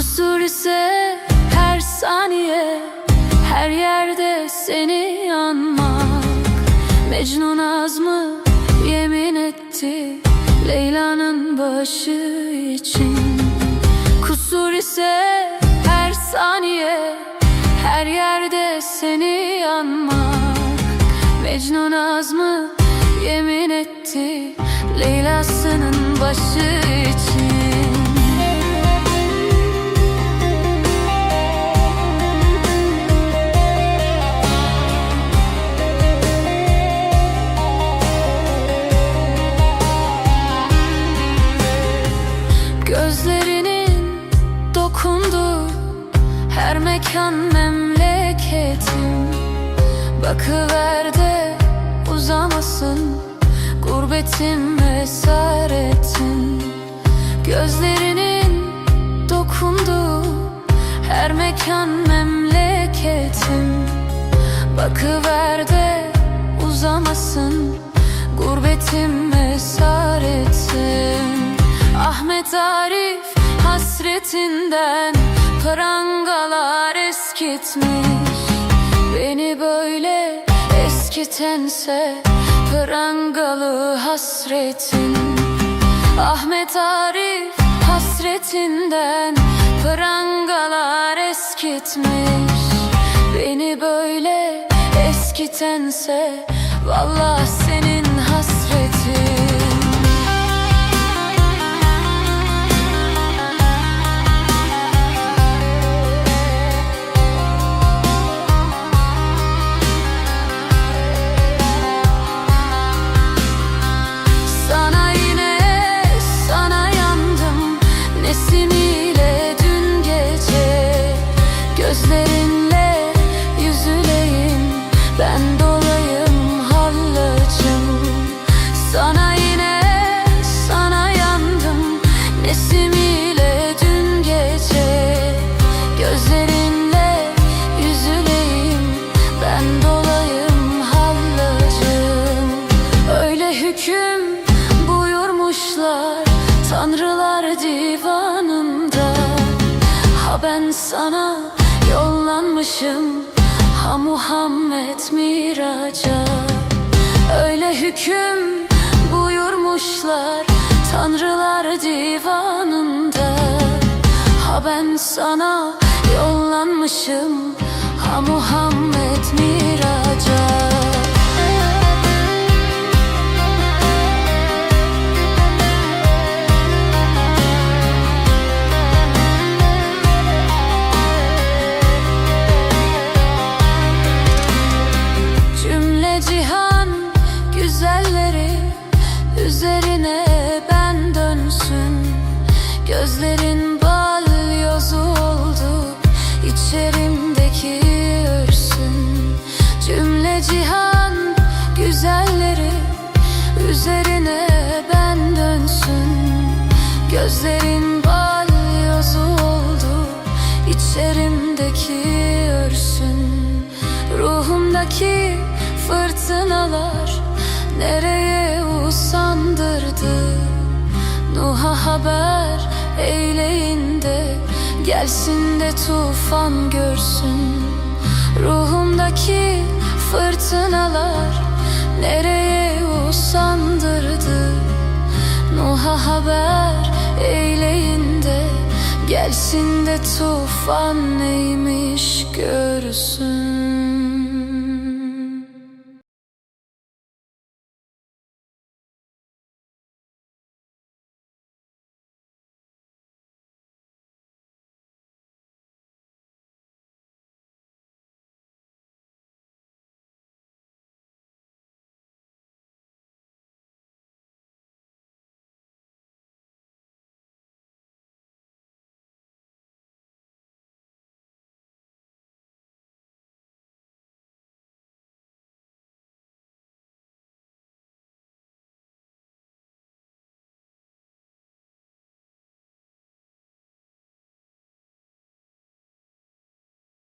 Kusur ise her saniye Her yerde seni anmak Mecnun azmı yemin etti Leyla'nın başı için. Kusur ise her saniye Her yerde seni anmak Mecnun azmı yemin etti Leyla'sının başı mekan memleketim. Bakıver de uzamasın. Gurbetim esaretin Gözlerinin dokunduğu her mekan memleketim. Bakıver de uzamasın. Gurbetim esaretim Ahmet Arif hasretinden prangalar eskitmiş. Beni böyle eskitense prangalı hasretin Ahmet Arif hasretinden prangalar eskitmiş. Beni böyle eskitense Vallahi senin hüküm buyurmuşlar Tanrılar divanında. Ha ben sana yollanmışım Ha Muhammed miraca. Öyle hüküm buyurmuşlar Tanrılar divanında. Ha ben sana yollanmışım Ha Muhammed Gözlerin balyozu oldu içerimdeki örsün. Ruhumdaki fırtınalar nereye usandırdı? Nuh'a haber eyleyin de gelsin de tufan görsün. Ruhumdaki fırtınalar nereye usandırdı? Nuh'a haber gelsin de tufan neymiş görsün